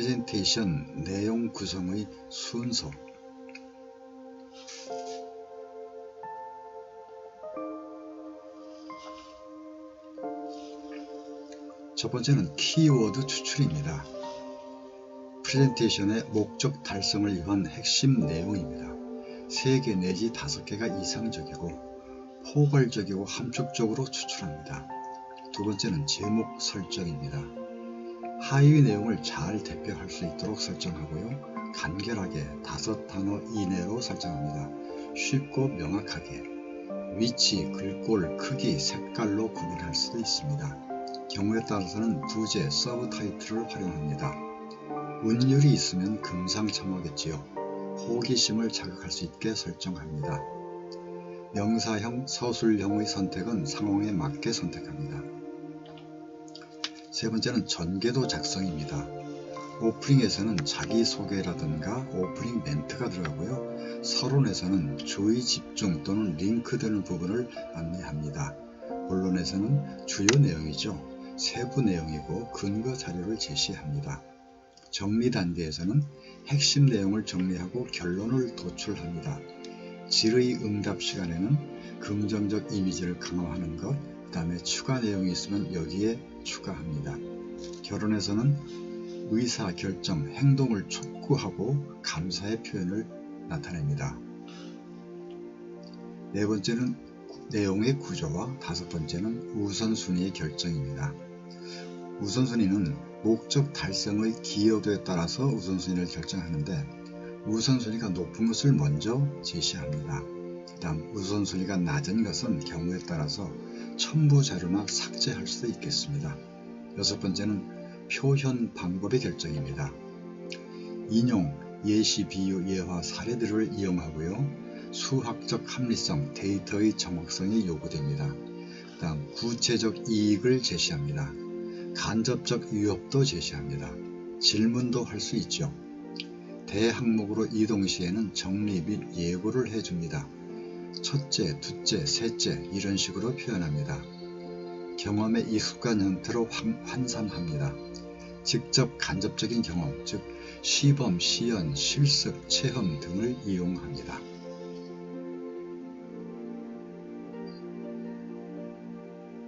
프레젠테이션 내용 구성의 순서 첫 번째는 키워드 추출입니다. 프레젠테이션의 목적 달성을 위한 핵심 내용입니다. 3개 내지 5개가 이상적이고 포괄적이고 함축적으로 추출합니다. 두 번째는 제목 설정입니다. 하위 내용을 잘 대표할 수 있도록 설정하고요. 간결하게 다섯 단어 이내로 설정합니다. 쉽고 명확하게 위치, 글꼴, 크기, 색깔로 구분할 수도 있습니다. 경우에 따라서는 부제, 서브 타이틀을 활용합니다. 운율이 있으면 금상첨화겠지요. 호기심을 자극할 수 있게 설정합니다. 명사형, 서술형의 선택은 상황에 맞게 선택합니다. 세 번째는 전개도 작성입니다. 오프닝에서는 자기소개라든가 오프닝 멘트가 들어가고요. 서론에서는 주의 집중 또는 링크되는 부분을 안내합니다. 본론에서는 주요 내용이죠. 세부 내용이고 근거 자료를 제시합니다. 정리 단계에서는 핵심 내용을 정리하고 결론을 도출합니다. 질의 응답 시간에는 긍정적 이미지를 강화하는 것, 그 다음에 추가 내용이 있으면 여기에 추가합니다. 결혼에서는 의사 결정, 행동을 촉구하고 감사의 표현을 나타냅니다. 네 번째는 내용의 구조와 다섯 번째는 우선순위의 결정입니다. 우선순위는 목적 달성의 기여도에 따라서 우선순위를 결정하는데 우선순위가 높은 것을 먼저 제시합니다. 그 다음 우선순위가 낮은 것은 경우에 따라서 첨부 자료나 삭제할 수도 있겠습니다. 여섯 번째는 표현 방법의 결정입니다. 인용, 예시, 비유, 예화, 사례들을 이용하고요. 수학적 합리성, 데이터의 정확성이 요구됩니다. 다음 구체적 이익을 제시합니다. 간접적 위협도 제시합니다. 질문도 할 수 있죠. 대항목으로 이동 시에는 정리 및 예고를 해줍니다. 첫째, 둘째, 셋째 이런 식으로 표현합니다. 경험에 익숙한 형태로 환산합니다. 직접 간접적인 경험, 즉 시범, 시연, 실습, 체험 등을 이용합니다.